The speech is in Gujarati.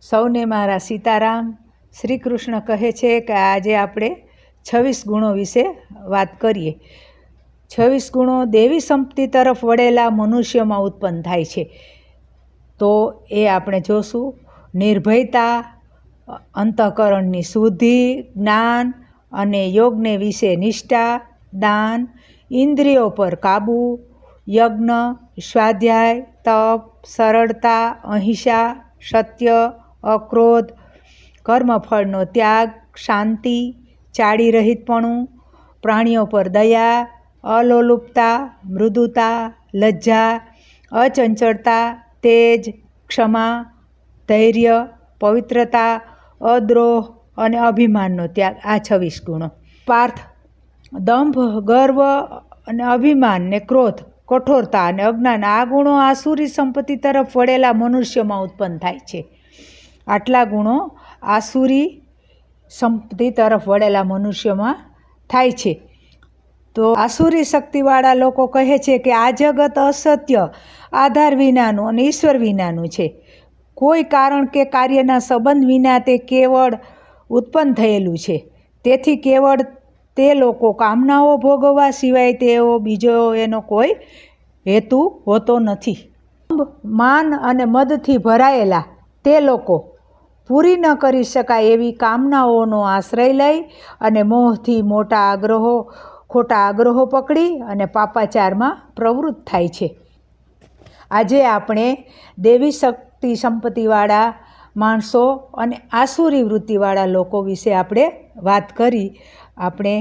સૌને મારા સીતારામ શ્રી કૃષ્ણ કહે છે કે આજે આપણે છવ્વીસ ગુણો વિશે વાત કરીએ. છવ્વીસ ગુણો દેવી સંપત્તિ તરફ વળેલા મનુષ્યમાં ઉત્પન્ન થાય છે. તો એ આપણે જોશું. નિર્ભયતા, અંતઃકરણની શુદ્ધિ, જ્ઞાન અને યોગને વિશે નિષ્ઠા, દાન, ઇન્દ્રિયો પર કાબુ, યજ્ઞ, સ્વાધ્યાય, તપ, સરળતા, અહિંસા, સત્ય અક્રોધ, કર્મફળનો ત્યાગ, શાંતિ ચાડી રહિતપણું પ્રાણીઓ પર દયા, અલોલુપતા, મૃદુતા, લજ્જા, અચંચળતા, તેજ, ક્ષમા, ધૈર્ય, પવિત્રતા, અદ્રોહ અને અભિમાનનો ત્યાગ. આ છવ્વીસ ગુણો. પાર્થ, દંભ, ગર્વ અને અભિમાન ને ક્રોધ, કઠોરતા અને અજ્ઞાન આ ગુણો આસુરી સંપત્તિ તરફ વળેલા મનુષ્યમાં ઉત્પન્ન થાય છે. આટલા ગુણો આસુરી સંપત્તિ તરફ વળેલા મનુષ્યમાં થાય છે. તો આસુરી શક્તિવાળા લોકો કહે છે કે આ જગત અસત્ય, આધાર વિનાનું અને ઈશ્વર વિનાનું છે. કોઈ કારણ કે કાર્યના સંબંધ વિના તે કેવળ ઉત્પન્ન થયેલું છે. તેથી કેવળ તે લોકો કામનાઓ ભોગવવા સિવાય તેઓ બીજો એનો કોઈ હેતુ હોતો નથી. માન અને મદથી ભરાયેલા તે લોકો પૂરી ન કરી શકાય એવી કામનાઓનો આશ્રય લઈ અને મોહથી મોટા આગ્રહો, ખોટા આગ્રહો પકડી અને પાપાચારમાં પ્રવૃત્ત થાય છે. આજે આપણે દેવી શક્તિ સંપત્તિવાળા માણસો અને આસુરી વૃત્તિવાળા લોકો વિશે આપણે વાત કરી. આપણે